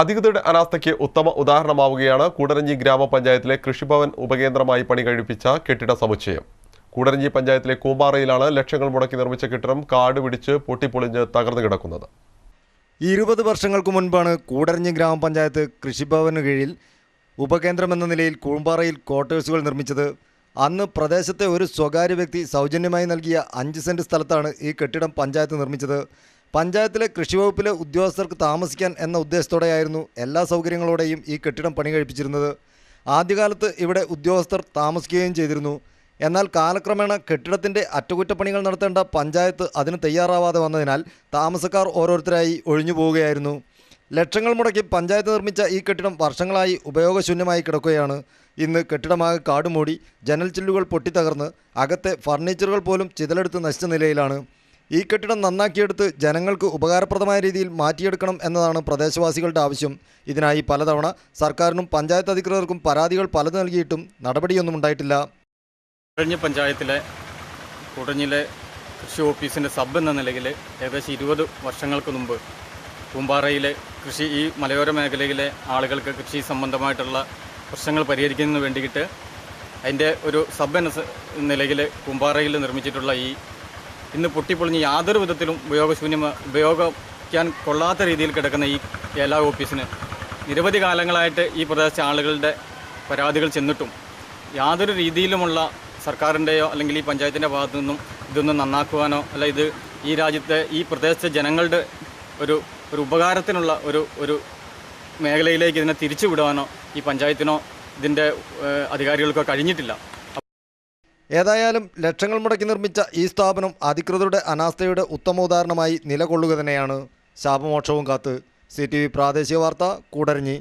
അധികൃതരുടെ അനാസ്ഥയ്ക്ക് ഉത്തമ ഉദാഹരണമാവുകയാണ് കൂടരഞ്ഞി ഗ്രാമപഞ്ചായത്തിലെ കൃഷിഭവൻ ഉപകേന്ദ്രമായി പണി കഴിപ്പിച്ച കെട്ടിട സമുച്ചയം. കൂടരഞ്ഞി പഞ്ചായത്തിലെ കൂമ്പാറയിലാണ് ലക്ഷങ്ങൾ മുടക്കി നിർമ്മിച്ച കെട്ടിടം കാട് പിടിച്ച് പൊട്ടിപ്പൊളിഞ്ഞ് തകർന്നു കിടക്കുന്നത്. ഇരുപത് വർഷങ്ങൾക്ക് മുൻപാണ് കൂടരഞ്ഞി ഗ്രാമപഞ്ചായത്ത് കൃഷിഭവന് കീഴിൽ ഉപകേന്ദ്രം എന്ന നിലയിൽ കൂമ്പാറയിൽ ക്വാർട്ടേഴ്സുകൾ നിർമ്മിച്ചത്. അന്ന് പ്രദേശത്തെ ഒരു സ്വകാര്യ വ്യക്തി സൗജന്യമായി നൽകിയ അഞ്ച് സെന്റ് സ്ഥലത്താണ് ഈ കെട്ടിടം പഞ്ചായത്ത് നിർമ്മിച്ചത്. പഞ്ചായത്തിലെ കൃഷിവകുപ്പിലെ ഉദ്യോഗസ്ഥർക്ക് താമസിക്കാൻ എന്ന ഉദ്ദേശത്തോടെയായിരുന്നു എല്ലാ സൗകര്യങ്ങളോടെയും ഈ കെട്ടിടം പണി കഴിപ്പിച്ചിരുന്നത്. ആദ്യകാലത്ത് ഇവിടെ ഉദ്യോഗസ്ഥർ താമസിക്കുകയും ചെയ്തിരുന്നു. എന്നാൽ കാലക്രമേണ കെട്ടിടത്തിന്റെ അറ്റകുറ്റപ്പണികൾ നടത്തേണ്ട പഞ്ചായത്ത് അതിന് തയ്യാറാവാതെ വന്നതിനാൽ താമസക്കാർ ഓരോരുത്തരായി ഒഴിഞ്ഞു പോവുകയായിരുന്നു. ലക്ഷങ്ങൾ മുടക്കി പഞ്ചായത്ത് നിർമ്മിച്ച ഈ കെട്ടിടം വർഷങ്ങളായി ഉപയോഗശൂന്യമായി കിടക്കുകയാണ്. ഇന്ന് കെട്ടിടമാകെ കാടുമൂടി ജനൽ ചില്ലുകൾ പൊട്ടിത്തകർന്ന് അകത്തെ ഫർണിച്ചറുകൾ പോലും ചിതലെടുത്ത് നശിച്ച നിലയിലാണ്. ഈ കെട്ടിടം നന്നാക്കിയെടുത്ത് ജനങ്ങൾക്ക് ഉപകാരപ്രദമായ രീതിയിൽ മാറ്റിയെടുക്കണം എന്നതാണ് പ്രദേശവാസികളുടെ ആവശ്യം. ഇതിനായി പലതവണ സർക്കാരിനും പഞ്ചായത്ത് അധികൃതർക്കും പരാതികൾ പലത് നൽകിയിട്ടും നടപടിയൊന്നും ഉണ്ടായിട്ടില്ല. കുടഞ്ഞി പഞ്ചായത്തിലെ കുടഞ്ഞിലെ കൃഷി ഓഫീസിന്റെ സബ് എന്ന നിലയിൽ ഏകദേശം ഇരുപത് വർഷങ്ങൾക്ക് മുമ്പ് പൂമ്പാറയിലെ കൃഷി ഈ മലയോര മേഖലയിലെ ആളുകൾക്ക് കൃഷി സംബന്ധമായിട്ടുള്ള പ്രശ്നങ്ങൾ പരിഹരിക്കുന്നതിന് വേണ്ടിയിട്ട് അതിന്റെ ഒരു സബ് എന്ന നിലയിൽ കുമ്പാറയിൽ നിർമ്മിച്ചിട്ടുള്ള ഈ ഇന്ന് പൊട്ടിപ്പൊളിഞ്ഞ് യാതൊരു വിധത്തിലും ഉപയോഗശൂന്യം ഉപയോഗിക്കാൻ കൊള്ളാത്ത രീതിയിൽ കിടക്കുന്ന ഈ എല്ലാ ഓഫീസിന് നിരവധി കാലങ്ങളായിട്ട് ഈ പ്രദേശത്തെ ആളുകളുടെ പരാതികൾ ചെന്നിട്ടും യാതൊരു രീതിയിലുമുള്ള സർക്കാരിന്റെയോ അല്ലെങ്കിൽ ഈ പഞ്ചായത്തിന്റെ ഭാഗത്തു നിന്നും ഇതൊന്നും നന്നാക്കുവാനോ അല്ല ഇത് ഈ രാജ്യത്തെ ഈ പ്രദേശത്തെ ജനങ്ങളുടെ ഒരു ഒരു ഉപകാരത്തിനുള്ള ഒരു ഒരു മേഖലയിലേക്ക് ഇതിനെ തിരിച്ചുവിടുവാനോ ഈ പഞ്ചായത്തിനോ ഇതിന്റെ അധികാരികൾക്കോ കഴിഞ്ഞിട്ടില്ല. ഏതായാലും ലക്ഷങ്ങൾ മുടക്കി നിർമ്മിച്ച ഈ സ്ഥാപനം അധികൃതരുടെ അനാസ്ഥയുടെ ഉത്തമ ഉദാഹരണമായി നിലകൊള്ളുക തന്നെയാണ് ശാപമോക്ഷവും കാത്ത്. സി പ്രാദേശിക വാർത്ത കൂടരഞ്ഞി.